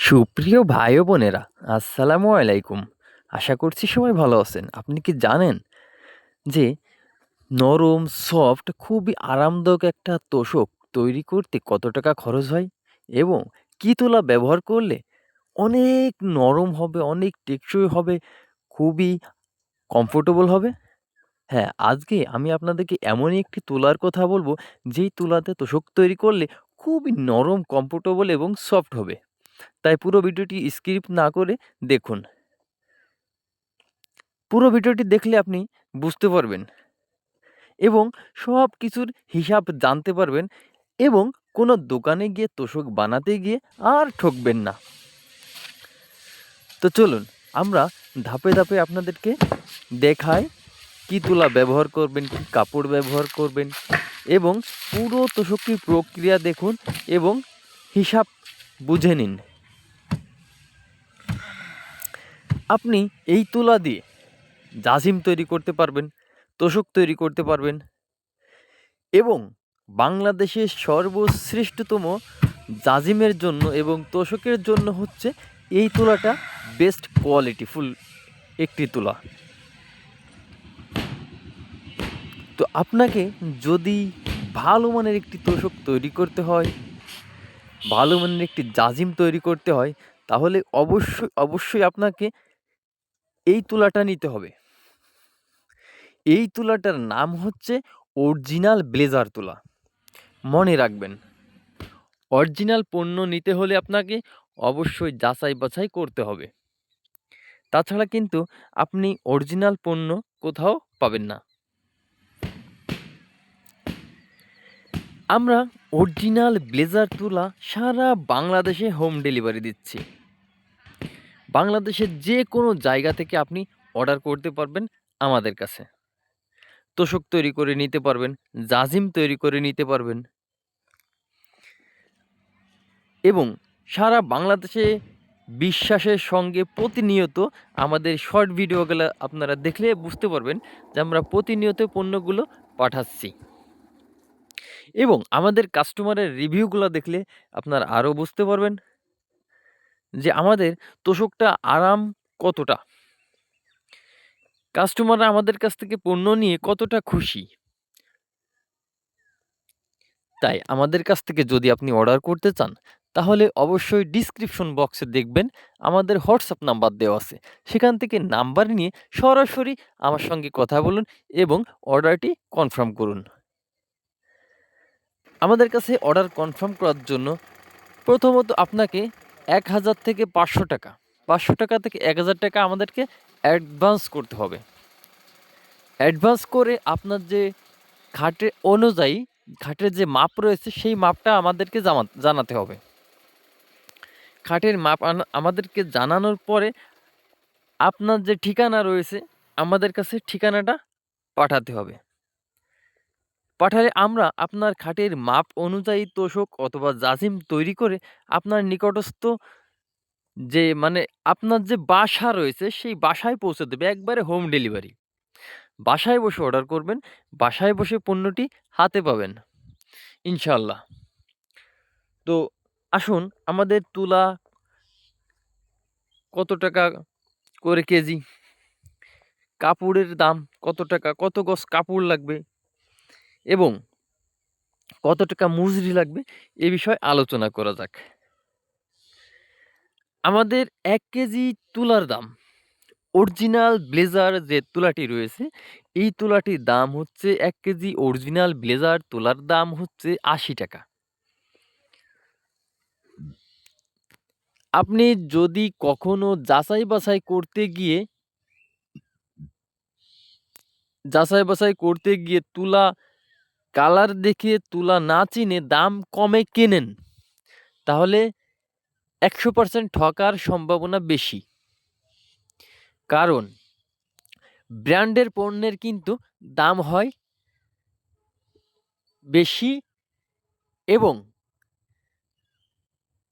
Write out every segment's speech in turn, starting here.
সুপ্রিয় ভাই ও বোনেরা, আসসালামু আলাইকুম। আশা করছি সবাই ভালো আছেন। আপনি কি জানেন যে নরম, সফট, খুবই আরামদায়ক একটা তোষক তৈরি করতে কত টাকা খরচ হয়? এবং কী তোলা ব্যবহার করলে অনেক নরম হবে, অনেক টেকসই হবে, খুবই কমফোর্টেবল হবে? হ্যাঁ আজকে আমি আপনাদেরকে এমনই একটি তুলার কথা বলব, যেই তুলাতে তোষক তৈরি করলে খুবই নরম কমফোর্টেবল এবং সফট হবে। তাই পুরো ভিডিওটি স্কিপ না করে দেখুন। পুরো ভিডিওটি দেখলে আপনি বুঝতে পারবেন এবং সব কিছুর হিসাব জানতে পারবেন এবং কোনো দোকানে গিয়ে তোষক বানাতে গিয়ে আর ঠকবেন না। তো চলুন, আমরা ধাপে ধাপে আপনাদেরকে দেখাই কি তুলা ব্যবহার করবেন, কি কাপড় ব্যবহার করবেন এবং পুরো তোষকটির প্রক্রিয়া দেখুন এবং হিসাব বুঝে নিন। আপনি এই তুলা দিয়ে জাজিম তৈরি করতে পারবেন, তোষক তৈরি করতে পারবেন এবং বাংলাদেশের সর্বশ্রেষ্ঠতম জাজিমের জন্য এবং তোষকের জন্য হচ্ছে এই তুলাটা বেস্ট কোয়ালিটি ফুল একটি তুলা। তো আপনাকে যদি ভালো মানের একটি তোষক তৈরি করতে হয়, ভালো মানের একটি জাজিম তৈরি করতে হয়, তাহলে অবশ্যই অবশ্যই আপনাকে এই তুলাটা নিতে হবে। এই তুলাটার নাম হচ্ছে অরিজিনাল ব্লেজার তুলা। মনে রাখবেন, অরিজিনাল পণ্য নিতে হলে আপনাকে অবশ্যই যাচাই বাছাই করতে হবে। তাছাড়া কিন্তু আপনি অরিজিনাল পণ্য কোথাও পাবেন না। আমরা অরিজিনাল ব্লেজার তুলা সারা বাংলাদেশে হোম ডেলিভারি দিচ্ছি। বাংলাদেশের যে কোনো জায়গা থেকে আপনি অর্ডার করতে পারবেন আমাদের কাছে। তোষক তৈরি করে নিতে পারবেন, জাজিম তৈরি করে নিতে পারবেন। এবং সারা বাংলাদেশে বিশ্বাসের সঙ্গে প্রতিনিয়ত আমাদের শর্ট ভিডিওগুলো আপনারা দেখলে বুঝতে পারবেন যে আমরা প্রতিনিয়ত পণ্যগুলো পাঠাচ্ছি। এবং আমাদের কাস্টমারের রিভিউগুলো দেখলে আপনারা আরও বুঝতে পারবেন যে আমাদের তোষকটা আরাম কতটা? কাস্টমাররা আমাদের কাছ থেকে পণ্য নিয়ে কতটা খুশি? তাই আমাদের কাছ থেকে যদি আপনি অর্ডার করতে চান, তাহলে অবশ্যই ডিসক্রিপশন বক্সে দেখবেন আমাদের হোয়াটসঅ্যাপ নাম্বার দেওয়া আছে। সেখান থেকে নাম্বার নিয়ে সরাসরি আমার সঙ্গে কথা বলুন এবং অর্ডারটি কনফার্ম করুন। আমাদের কাছে অর্ডার কনফার্ম করার জন্য প্রথমত আপনাকে এক হাজার থেকে পাঁচশো টাকা। পাঁচশো টাকা থেকে এক হাজার টাকা আমাদেরকে অ্যাডভান্স করতে হবে। অ্যাডভান্স করে আপনার যে খাটের অনুযায়ী, খাটের যে মাপ রয়েছে, সেই মাপটা আমাদেরকে জানাতে হবে। খাটের মাপ আমাদেরকে জানানোর পরে আপনার যে ঠিকানা রয়েছে, আমাদের কাছে ঠিকানাটা পাঠাতে হবে। পাঠালে আমরা আপনার খাটের মাপ অনুযায়ী তোষক অথবা জাজিম তৈরি করে আপনার নিকটস্থ যে মানে আপনার যে বাসা রয়েছে, সেই বাসায় পৌঁছে দেবে একবারে হোম ডেলিভারি। বাসায় বসে অর্ডার করবেন, বাসায় বসে পণ্যটি হাতে পাবেন। ইনশাল্লাহ তো আসুন, আমাদের তুলা কত টাকা করে কেজি? কাপড়ের দাম কত টাকা? কত গজ কাপড় লাগবে? এবং কত টাকা মজুরি লাগবে এ বিষয়ে আলোচনা করা যাক। আমাদের এক কেজি তুলার দাম। অরিজিনাল ব্লেজার যে তুলাটি রয়েছে, এই তুলাটির দাম হচ্ছে এক কেজি অরিজিনাল ব্লেজার তুলার দাম হচ্ছে আশি টাকা। আপনি যদি কখনো যাচাই বাছাই করতে গিয়ে, যাচাই বাছাই করতে গিয়ে তুলা কালার দেখে তুলা না চিনে দাম কমে কেনেন? তাহলে একশো পার্সেন্ট ঠকার সম্ভাবনা বেশি। কারণ, ব্র্যান্ডের পণ্যের কিন্তু দাম হয় বেশি এবং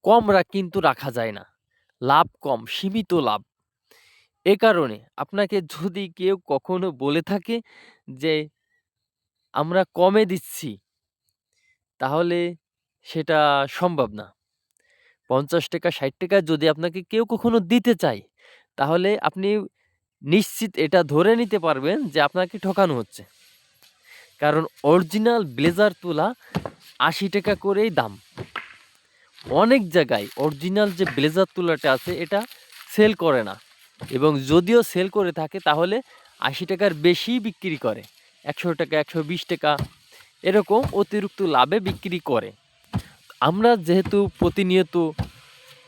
কম কিন্তু রাখা যায় না। লাভ কম, সীমিত লাভ। এ কারণে আপনাকে যদি কেউ কখনো বলে থাকে যে আমরা কমে দিচ্ছি, তাহলে সেটা সম্ভব না। পঞ্চাশ টাকা, ষাট টাকা যদি আপনাকে কেউ কখনো দিতে চায়, তাহলে আপনি নিশ্চিত এটা ধরে নিতে পারবেন যে আপনাকে ঠকানো হচ্ছে। কারণ অরিজিনাল ব্লেজার তোলা আশি টাকা করেই দাম। অনেক জায়গায় অরিজিনাল যে ব্লেজার তোলাটা আছে, এটা সেল করে না। এবং যদিও সেল করে থাকে, তাহলে আশি টাকার বেশি বিক্রি করে। একশো টাকা, একশো বিশ টাকা, এরকম অতিরিক্ত লাভে বিক্রি করে। আমরা যেহেতু প্রতিনিয়ত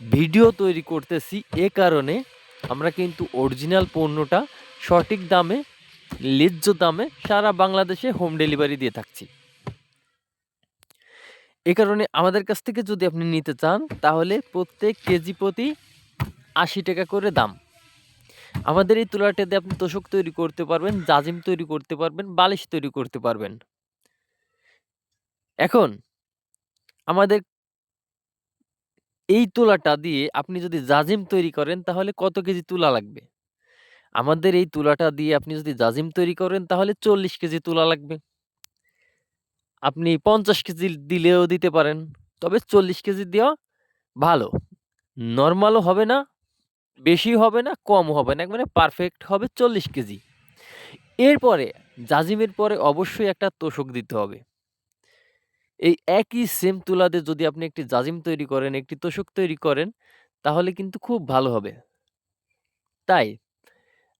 ভিডিও তৈরি করতেছি, এ কারণে আমরা কিন্তু অরিজিনাল পণ্যটা সঠিক দামে, ন্যায্য দামে সারা বাংলাদেশে হোম ডেলিভারি দিয়ে থাকছি। এ কারণে আমাদের কাছ থেকে যদি আপনি নিতে চান, তাহলে প্রত্যেক কেজি প্রতি আশি টাকা করে দাম। আমাদের এই তুলাটা দিয়ে আপনি তোষক তৈরি করতে পারবেন, জাজিম তৈরি করতে পারবেন, বালিশ তৈরি করতে পারবেন। এখন, আমাদের এই তুলাটা দিয়ে আপনি যদি জাজিম তৈরি করেন, তাহলে কত কেজি তুলা লাগবে? আমাদের এই তুলাটা দিয়ে আপনি যদি জাজিম তৈরি করেন, তাহলে চল্লিশ কেজি তুলা লাগবে। আপনি পঞ্চাশ কেজি দিলেও দিতে পারেন, তবে চল্লিশ কেজি দেওয়া ভালো। নর্মালও হবে না বেশি হবে না, কম হবে না, একবারে পারফেক্ট হবে চল্লিশ কেজি। এরপরে জাজিমের পরে অবশ্যই একটা তোষক দিতে হবে। এই একই সেম তুলাতে যদি আপনি একটি জাজিম তৈরি করেন, একটি তোষক তৈরি করেন, তাহলে কিন্তু খুব ভালো হবে। তাই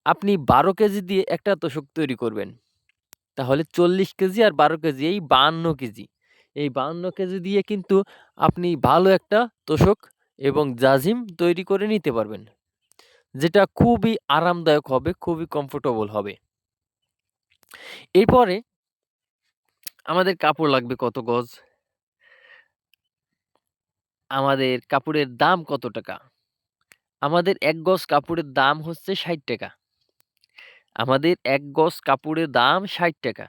আপনি বারো কেজি দিয়ে একটা তোষক তৈরি করবেন, তাহলে চল্লিশ কেজি আর বারো কেজি, এই বাহান্ন কেজি। এই বাহান্ন কেজি দিয়ে কিন্তু আপনি ভালো একটা তোষক এবং জাজিম তৈরি করে নিতে পারবেন। যেটা খুবই আরামদায়ক হবে, খুবই কমফোর্টেবল হবে। এরপরে আমাদের কাপড় লাগবে কত গজ? আমাদের কাপড়ের দাম কত টাকা? আমাদের এক গজ কাপড়ের দাম হচ্ছে ষাট টাকা। আমাদের এক গজ কাপড়ের দাম ষাট টাকা।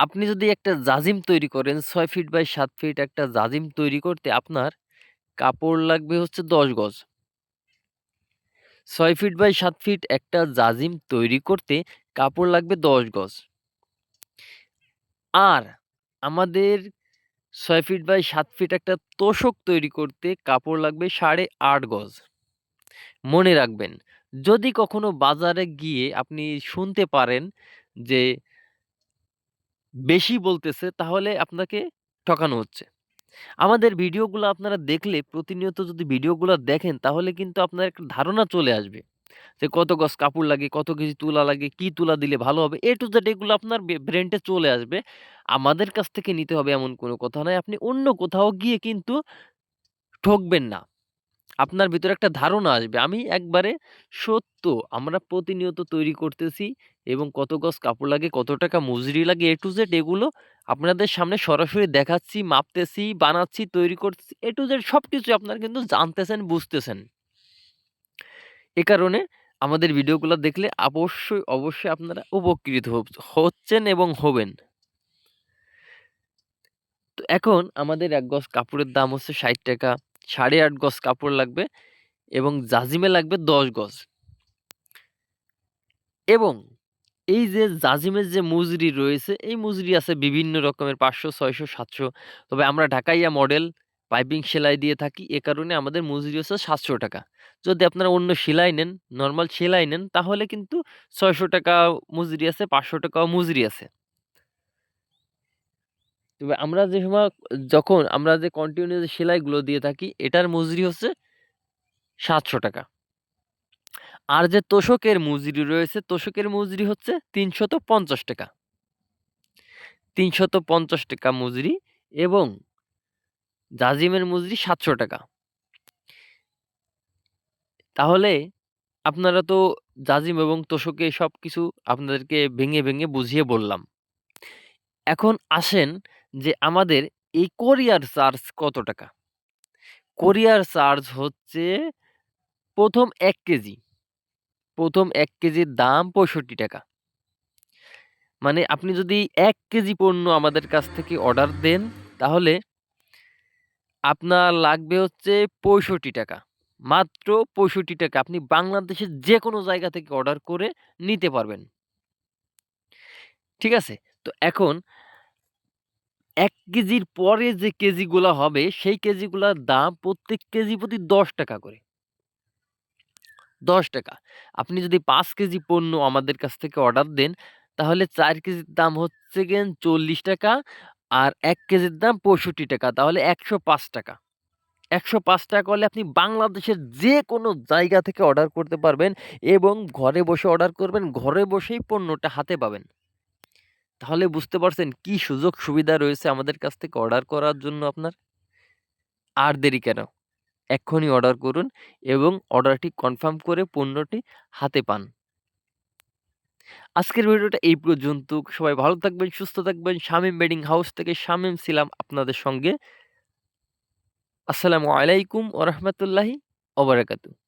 আপনি যদি একটা জাজিম তৈরি করেন, ছয় ফিট বাই সাত ফিট একটা জাজিম তৈরি করতে আপনার কাপড় লাগবে হচ্ছে দশ গজ। ছয় ফিট বাই সাত ফিট একটা জাজিম তৈরি করতে কাপড় লাগবে দশ গজ। আর আমাদের ছয় ফিট বাই সাত ফিট একটা তোষক তৈরি করতে কাপড় লাগবে সাড়ে আট গজ। মনে রাখবেন, যদি কখনো বাজারে গিয়ে আপনি শুনতে পারেন যে বেশি বলতেছে, তাহলে আপনাকে ঠকানো হচ্ছে। আমাদের ভিডিওগুলো আপনারা দেখলে প্রতিনিয়ত যদি ভিডিওগুলো দেখেন, তাহলে কিন্তু আপনার একটা ধারণা চলে আসবে। যে কত গজ কাপড় লাগে, কত কেজি তুলা লাগে, কি তুলা দিলে ভালো হবে? এ টু জেড এগুলো আপনার ব্রেনটে চলে আসবে। আমাদের কাছ থেকে নিতে হবে এমন কোনো কথা নয়। আপনি অন্য কোথাও গিয়ে কিন্তু ঠকবেন না। আপনার ভিতরে একটা ধারণা আসবে। আমি একবারে সত্য, আমরা প্রতিনিয়ত তৈরি করতেছি এবং কত গজ কাপড় লাগে, কত টাকা মজুরি লাগে এ টু জেড এগুলো আপনাদের সামনে সরাসরি দেখাচ্ছি, মাপতেছি, বানাচ্ছি, তৈরি করতেছি এ টু জেড সব কিছু আপনারা কিন্তু জানতেছেন, বুঝতেছেন। এ কারণে আমাদের ভিডিওগুলো দেখলে অবশ্যই অবশ্যই আপনারা উপকৃত হচ্ছেন এবং হবেন। তো এখন আমাদের এক গজ কাপড়ের দাম হচ্ছে ষাট টাকা। সাড়ে আট গজ কাপড় লাগবে এবং জাজিমে লাগবে দশ গজ। এবং এই যে জাজিমের যে মজুরি রয়েছে, এই মজুরি আছে বিভিন্ন রকমের, পাঁচশো, ছয়শো, সাতশো। তবে আমরা ঢাকাইয়া মডেল পাইপিং সেলাই দিয়ে থাকি, এ কারণে আমাদের মজুরি হচ্ছে সাতশো টাকা। যদি আপনারা অন্য সেলাই নেন নর্মাল সেলাই নেন, তাহলে কিন্তু ছয়শো টাকা মজুরি আছে, পাঁচশো টাকাও মজুরি আছে। তবে আমরা যে সময় যখন আমরা যে কন্টিনিউ যে সেলাইগুলো দিয়ে থাকি, এটার মজুরি হচ্ছে সাতশো টাকা। আর যে তোষকের মজুরি রয়েছে, তোষকের মজুরি হচ্ছে তিনশত পঞ্চাশ টাকা। তিনশত পঞ্চাশ টাকা মজুরি এবং জাজিমের মজুরি সাতশো টাকা। তাহলে আপনারা তো জাজিম এবং তোষকে সব কিছু আপনাদেরকে ভেঙে ভেঙে বুঝিয়ে বললাম। এখন আসেন যে আমাদের এই কোরিয়ার চার্জ কত টাকা? কোরিয়ার চার্জ হচ্ছে প্রথম এক কেজি। প্রথম এক কেজির দাম পঁয়ষট্টি টাকা। মানে আপনি যদি এক কেজি পণ্য আমাদের কাছ থেকে অর্ডার দেন, তাহলে আপনার লাগবে হচ্ছে পঁয়ষট্টি টাকা। মাত্র পঁয়ষট্টি টাকা আপনি বাংলাদেশের যে কোনো জায়গা থেকে অর্ডার করে নিতে পারবেন। ঠিক আছে? তো এখন ১ কেজির পরে যে কেজিগুলা হবে সেই কেজিগুলার দাম প্রত্যেক কেজি প্রতি ৳১০ করে। ৳১০ আপনি যদি পাঁচ কেজি পণ্য আমাদের কাছ থেকে অর্ডার দেন তাহলে চার কেজির দাম হচ্ছে গেন চল্লিশ টাকা আর এক কেজির দাম ৳৬৫ তাহলে ৳১০৫ ৳১০৫ হলে আপনি বাংলাদেশের যে কোনো জায়গা থেকে অর্ডার করতে পারবেন এবং ঘরে বসে অর্ডার করবেন, ঘরে বসেই পণ্যটা হাতে পাবেন। তাহলে বুঝতে পারছেন কি সুযোগ সুবিধা রয়েছে আমাদের কাছ থেকে অর্ডার করার জন্য আপনার? আর দেরি কেন? এক্ষুনি অর্ডার করুন এবং অর্ডারটি কনফার্ম করে পণ্যটি হাতে পান। আজকের ভিডিওটা এই পর্যন্ত। সবাই ভালো থাকবেন, সুস্থ থাকবেন। শামীম বেডিং হাউস থেকে শামীম ছিলাম আপনাদের সঙ্গে। আসসালামু আলাইকুম ওয়া রাহমাতুল্লাহি ওয়া বারাকাতুহু।